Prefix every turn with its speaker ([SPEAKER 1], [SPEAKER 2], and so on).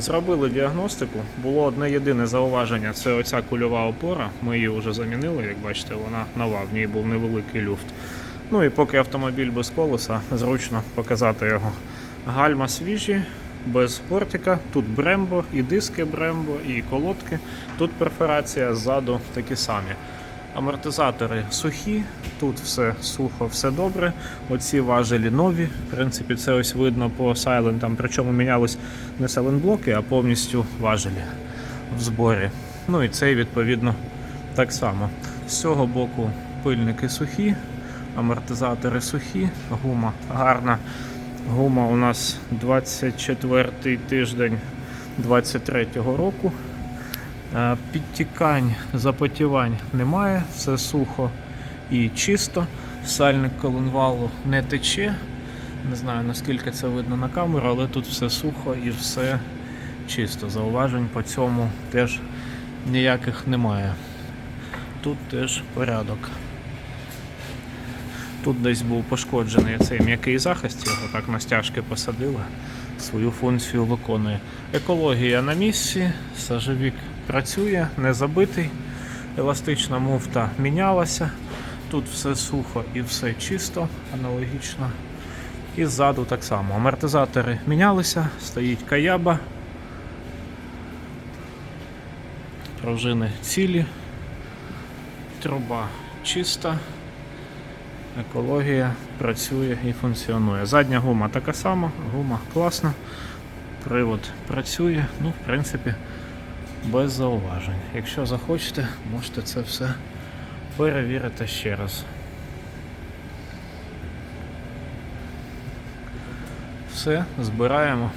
[SPEAKER 1] Зробили діагностику. Було одне єдине зауваження це оця кульова опора. Ми її вже замінили, як бачите, вона нова, в ній був невеликий люфт. Ну і поки автомобіль без колеса, зручно показати його. Гальма свіжі, без портика. Тут брембо, і диски брембо, і колодки. Тут перфорація ззаду такі самі. Амортизатори сухі, тут все сухо, все добре. Оці важелі нові. В принципі, це ось видно по сайлентам. Причому мінялись не сайлент-блоки, а повністю важелі в зборі. Ну і цей відповідно так само. З цього боку пильники сухі, амортизатори сухі, гума гарна. Гума у нас 24 тиждень 23-го року. Е, Підтікань, запотівань немає, все сухо і чисто. Сальник коленвалу не тече. Не знаю наскільки це видно на камеру, але тут все сухо і все чисто. Зауважень по цьому теж ніяких немає. Тут теж порядок. Тут десь був пошкоджений цей м'який захист, його так на стяжки посадили, свою функцію виконує. Екологія на місці, сажевік працює, не забитий, еластична муфта мінялася. Тут все сухо і все чисто, аналогічно. І ззаду так само. Амортизатори мінялися, стоїть каяба. Пружини цілі, труба чиста. Екологія працює і функціонує. Задня гума така сама, гума класна, привод працює, ну, в принципі, без зауважень. Якщо захочете, можете це все перевірити ще раз. Все, збираємо.